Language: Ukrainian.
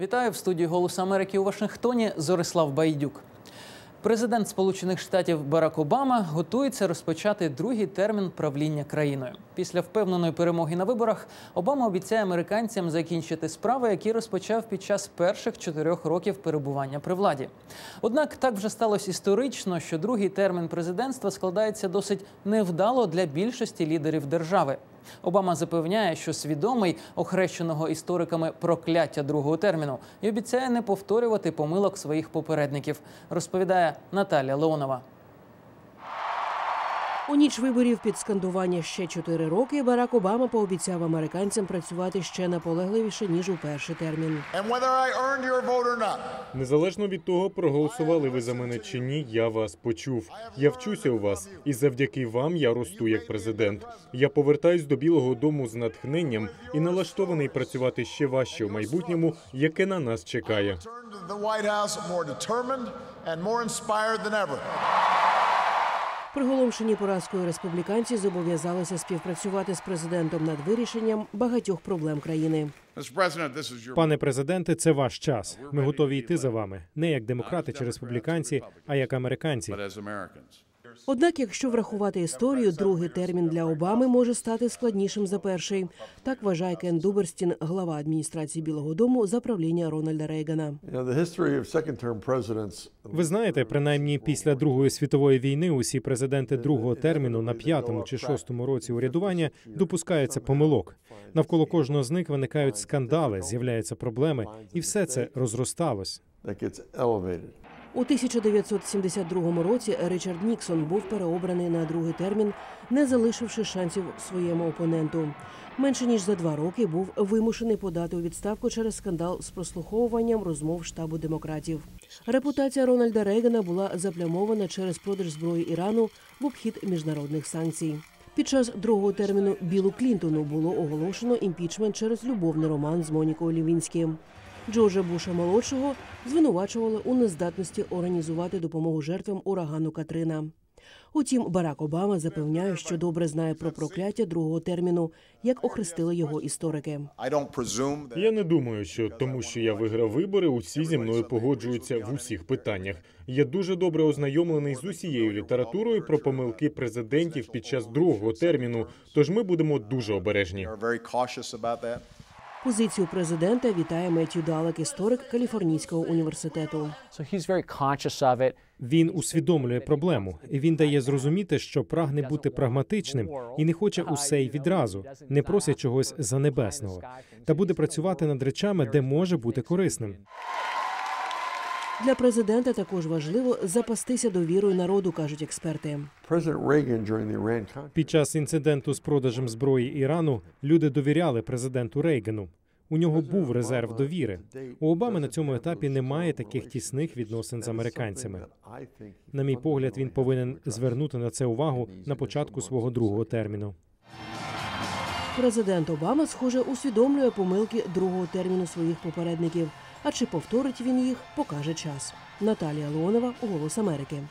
Вітаю в студії Голос Америки у Вашингтоні. Зорислав Байдюк. Президент Сполучених Штатів Барак Обама готується розпочати другий термін правління країною. Після впевненої перемоги на виборах Обама обіцяє американцям закінчити справи, які розпочав під час перших чотирьох років перебування при владі. Однак так вже сталося історично, що другий термін президентства складається досить невдало для більшості лідерів держави. Обама запевняє, що свідомий охрещеного істориками прокляття другого терміну і обіцяє не повторювати помилок своїх попередників. Розповідає Наталя Леонова. У ніч виборів під скандування ще чотири роки Барак Обама пообіцяв американцям працювати ще наполегливіше ніж у перший термін. Незалежно від того, проголосували ви за мене чи ні, я вас почув. Я вчуся у вас, і завдяки вам я росту як президент. Я повертаюсь до Білого Дому з натхненням і налаштований працювати ще важче у майбутньому, яке на нас чекає. Приголомшені поразкою республіканці зобов'язалися співпрацювати з президентом над вирішенням багатьох проблем країни. Пане президенте, це ваш час. Ми готові йти за вами, не як демократи чи республіканці, а як американці. Однак, якщо врахувати історію, другий термін для Обами може стати складнішим за перший. Так вважає Кен Дуберстін, глава адміністрації Білого Дому за правління Рональда Рейгана. Ви знаєте, принаймні після Другої світової війни усі президенти другого терміну на п'ятому чи шостому році урядування допускаються помилок. Навколо кожного з них виникають скандали, з'являються проблеми, і все це розросталось. У 1972 році Ричард Ніксон був переобраний на другий термін, не залишивши шансів своєму опоненту. Менше ніж за два роки був вимушений подати у відставку через скандал з прослуховуванням розмов штабу демократів. Репутація Рональда Рейгана була заплямована через продаж зброї Ірану в обхід міжнародних санкцій. Під час другого терміну Білу Клінтону було оголошено імпічмент через любовний роман з Монікою Лівінські. Джорджа Буша молодшого звинувачували у нездатності організувати допомогу жертвам урагану Катрина. Утім, Барак Обама запевняє, що добре знає про прокляття другого терміну, як охрестили його історики. Я не думаю, що тому, що я виграв вибори, усі зі мною погоджуються в усіх питаннях. Я дуже добре ознайомлений з усією літературою про помилки президентів під час другого терміну. Тож ми будемо дуже обережні. Позицію президента вітає Меттью Далек, історик Каліфорнійського університету. Він усвідомлює проблему, і він дає зрозуміти, що прагне бути прагматичним і не хоче усе й відразу, не просить чогось за небесного, та буде працювати над речами, де може бути корисним. Для президента також важливо запастися довірою народу, кажуть експерти. Під час інциденту з продажем зброї Ірану люди довіряли президенту Рейгану. У нього був резерв довіри. У Обами на цьому етапі немає таких тісних відносин з американцями. На мій погляд, він повинен звернути на це увагу на початку свого другого терміну. Президент Обама, схоже, усвідомлює помилки другого терміну своїх попередників. А чи повторить він їх, покаже час. Наталія Леонова, Голос Америки.